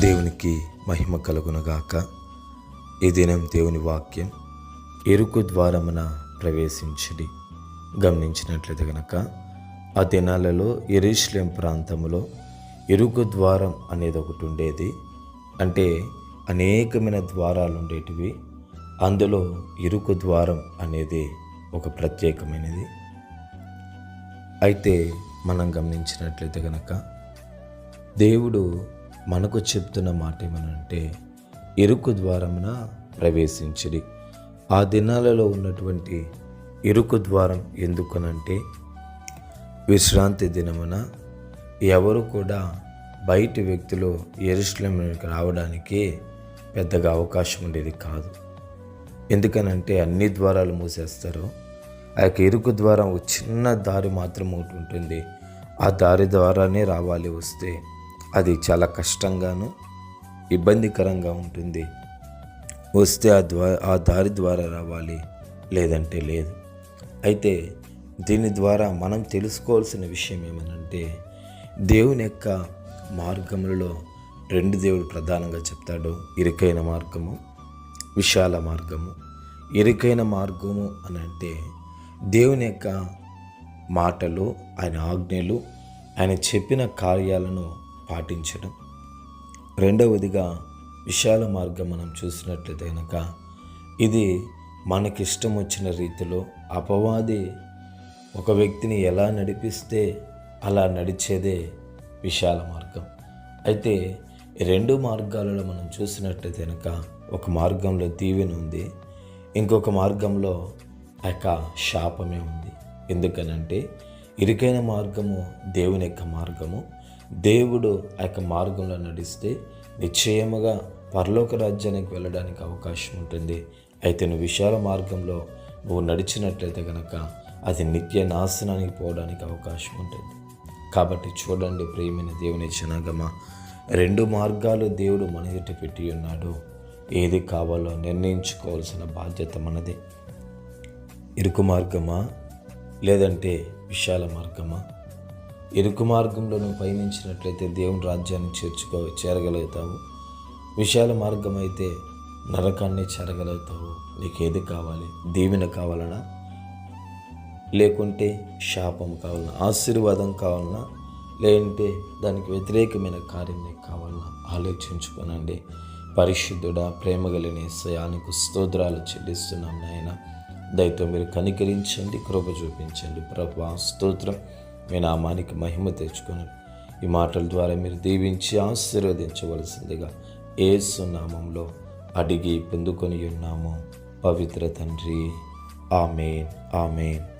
దేవునికి మహిమ కలుగునగాక. ఈ దినం దేవుని వాక్యం ఎరుకు ద్వారమున ప్రవేశించడి. గమనించినట్లయితే గనక ఆ దినాలలో ఎరుశ్లేం ప్రాంతంలో ఎరుకు ద్వారం అనేది ఒకటి ఉండేది. అంటే అనేకమైన ద్వారాలు ఉండేటివి. అందులో ఇరుకు ద్వారం అనేది ఒక ప్రత్యేకమైనది. అయితే మనం గమనించినట్లయితే కనుక దేవుడు మనకు చెప్తున్న మాట ఏమనంటే ఇరుకు ద్వారమున ప్రవేశించిరి. ఆ దినాలలో ఉన్నటువంటి ఇరుకు ద్వారం ఎందుకనంటే విశ్రాంతి దినమున ఎవరు కూడా బయటి వ్యక్తులు ఎరుశ్లమునికి రావడానికి పెద్దగా అవకాశం ఉండేది కాదు. ఎందుకనంటే అన్ని ద్వారాలు మూసేస్తారు. ఆ యొక్క ఇరుకు ద్వారం చిన్న దారి మాత్రం ఒకటి ఉంటుంది. ఆ దారి ద్వారానే రావాలి వస్తే అది చాలా కష్టంగాను ఇబ్బందికరంగా ఉంటుంది. వస్తే ఆ ద్వా ఆ దారి ద్వారా రావాలి లేదంటే లేదు. అయితే దీని ద్వారా మనం తెలుసుకోవాల్సిన విషయం ఏమనంటే దేవుని యొక్క మార్గములలో రెండు దేవుడు ప్రధానంగా చెప్తాడు. ఇరుకైన మార్గము విశాల మార్గము. ఇరుకైన మార్గము అని అంటే దేవుని యొక్క మాటలు ఆయన ఆజ్ఞలు ఆయన చెప్పిన కార్యాలను పాటించడం. రెండవదిగా విశాల మార్గం మనం చూసినట్లయితే కనుక ఇది మనకిష్టం వచ్చిన రీతిలో అపవాది ఒక వ్యక్తిని ఎలా నడిపిస్తే అలా నడిచేదే విశాల మార్గం. అయితే రెండు మార్గాలలో మనం చూసినట్లయితే కనుక ఒక మార్గంలో దీవెన ఉంది ఇంకొక మార్గంలో ఆ యొక్క శాపమే ఉంది. ఎందుకనంటే ఇరుకైన మార్గము దేవుని యొక్క మార్గము దేవుడు ఆ యొక్క మార్గంలో నడిస్తే నిశ్చయముగా పరలోక రాజ్యానికి వెళ్ళడానికి అవకాశం ఉంటుంది. అయితే నువ్వు విశాల మార్గంలో నువ్వు నడిచినట్లయితే కనుక అది నిత్య నాశనానికి పోవడానికి అవకాశం ఉంటుంది. కాబట్టి చూడండి ప్రియమైన దేవుని జనగమ రెండు మార్గాలు దేవుడు మన ఎదుట పెట్టి ఉన్నాడు. ఏది కావాలో నిర్ణయించుకోవాల్సిన బాధ్యత మనదే. ఇరుకు మార్గమా లేదంటే విశాల మార్గమా? ఇరుకు మార్గంలో నువ్వు పయనించినట్లయితే దేవుని రాజ్యాన్ని చేర్చుకో చేరగలుగుతావు. విశాల మార్గం అయితే నరకాన్ని చేరగలుగుతావు. నీకు ఏది కావాలి? దీవెన కావాలనా? లేకుంటే శాపం కావాలన్నా ఆశీర్వాదం కావాలన్నా లేదంటే దానికి వ్యతిరేకమైన కార్యం నీకు కావాలన్నా ఆలోచించుకోనండి. పరిశుద్ధుడా ప్రేమ కలిగిన సయానికి స్తోత్రాలు చెల్లిస్తున్నాం నాయన. దయతో మీరు కనికరించండి కృప చూపించండి. ప్రభా స్తోత్రం. మీ నామానికి మహిమ తెచ్చుకొని ఈ మాటల ద్వారా మీరు దీవించి ఆశీర్వదించవలసిందిగా ఏసు నామంలో అడిగి పొందుకొని ఉన్నాము. పవిత్ర తండ్రి. ఆమెన్. ఆమెన్.